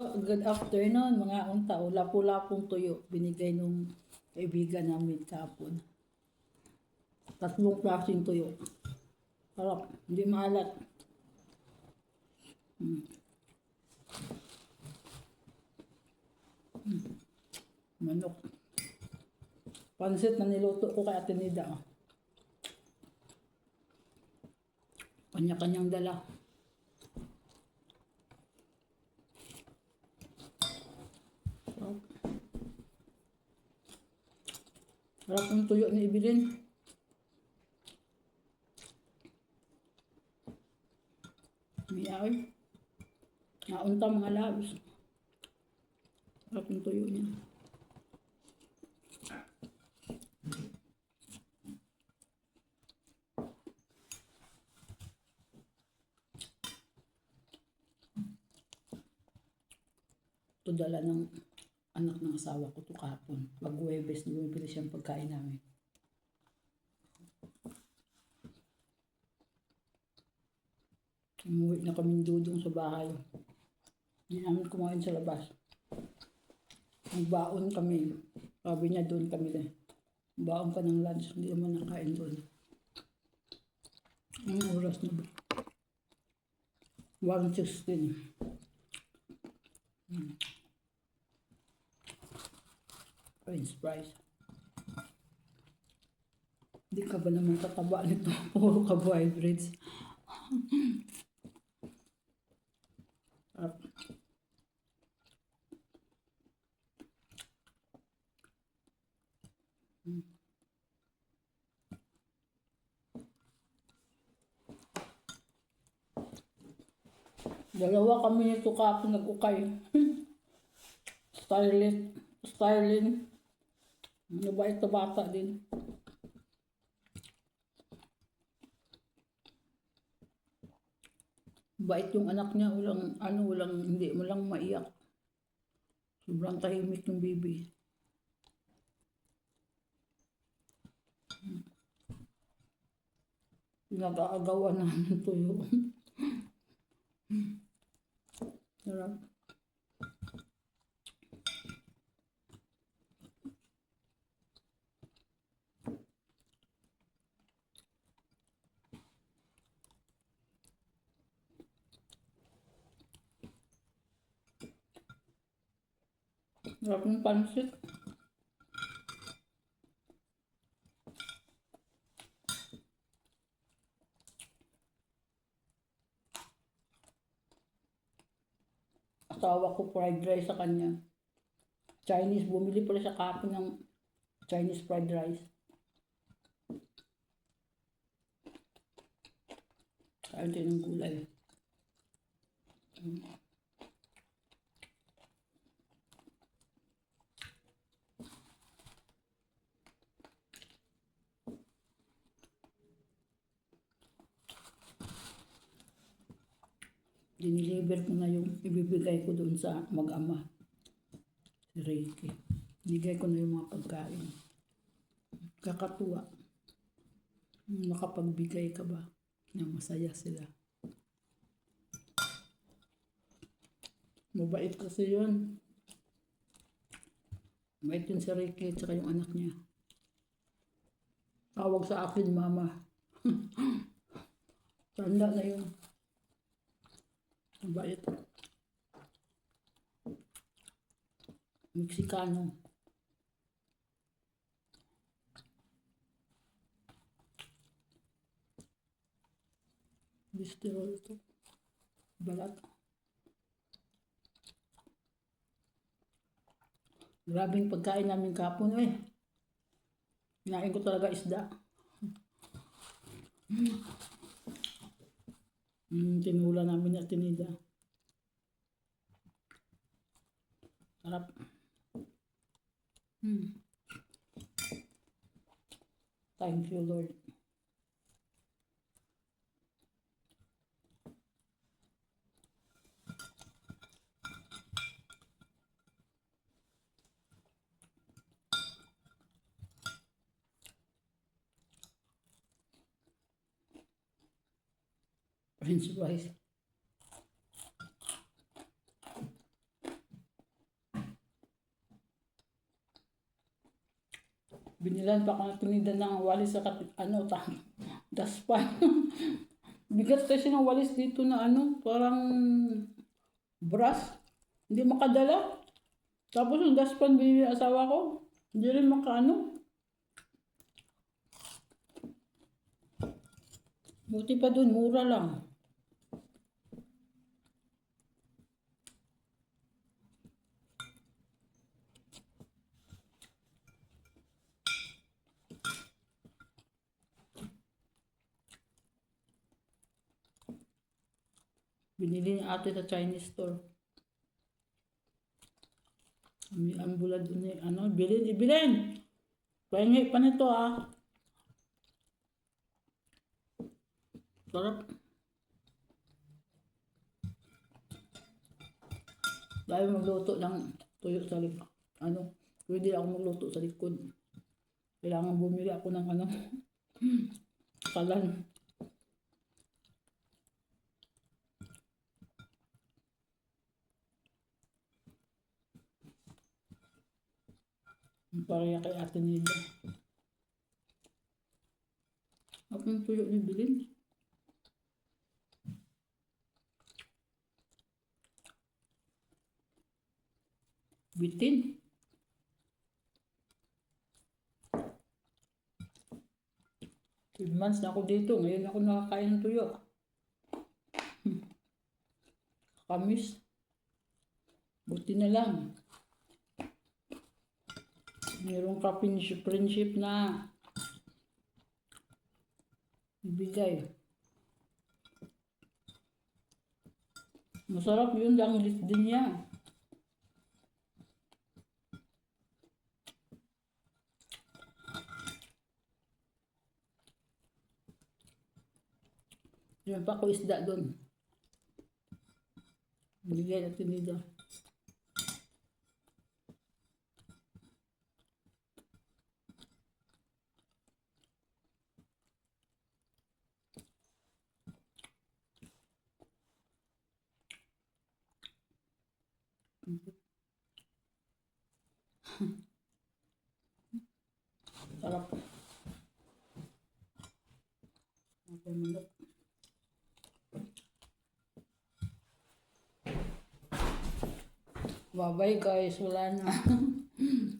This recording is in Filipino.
Good afternoon mga unta. Lapu-lapong tuyo. Binigay nung kaibigan namin kapon. Tatlong klaseng tuyo. Sarap. Hindi maalat. Mm. Mm. Manok. Pansit na niluto ko kay Ate Nida. oh. Kanya-kanyang dala. Sarap. Sarap ng tuyo ni Ibilin. Miyaw. Naunta mga labs. Sarap ng tuyo niya. Ito dala ng anak ng asawa ko to kapon. Pag Huwebes, bumibili siyang pagkain namin. Umuwi na kami dudong sa bahay. Hindi namin kumain sa labas. Nagbaon kami. Sabi niya doon kami din. Baon ka ng lunch. Hindi naman nakain doon. Ang oras na ba? 1.16. Hmm. French fries. Hindi ka ba naman tataba nito? Puro carbohydrates. Sarap. Mm. Dalawa kami nito kapon nag-ukay. Styling. Styling. Mabait na bata din. Bait yung anak niya, walang, ano, walang, hindi mo lang maiyak. Sobrang tahimik yung baby. Pinag-aagawan namin tuyo. Sarap. Sarap ng. Asawa ko fried rice sa kanya. Chinese, bumili pala sa kapo ng Chinese fried rice. Kain din ng gulay. Mm. Diniliver ko na yung ibibigay ko doon sa mag-ama. Si Reiki. Bigay ko na yung mga pagkain. Kakatuwa. Makapagbigay ka ba na masaya sila. Mabait kasi yun. Mabait yun si Reiki at yung anak niya. Tawag sa akin, mama. Tanda na yun. Mabait. Meksikano. Bisterol ito. Balat. Grabing pagkain namin kapon eh. Kinain ko talaga isda. Mm, tinula namin at tinida. Sarap. Mm. Thank you, Lord. French fries. Binilan pa ako tinida ng walis sa kapit, ano, ta, daspan. Bigat kasi ng walis dito na ano, parang brass. Hindi makadala. Tapos yung daspan binili asawa ko, hindi rin makaano. Buti pa dun, mura lang. Binili ni ate sa Chinese store. May ang bulad eh. Ano, bilin, ibilin! Pahingi pa nito ah. Sarap. Dahil magluto ng tuyo sa likod. Ano, pwede ako magluto sa likod. Kailangan bumili ako ng ano, kalan. Pareha kay ate nila. Ako yung tuyo ni Bilin. Bitin. Two months na ako dito. Ngayon ako nakakain ng tuyo. Hmm. Kamis. Buti na lang. Mayroong ka friendship, na ibigay. Masarap yun lang din niya. Yun pa ko isda doon. Bigay natin nito. Sarap. Bye-bye guys. Wala na.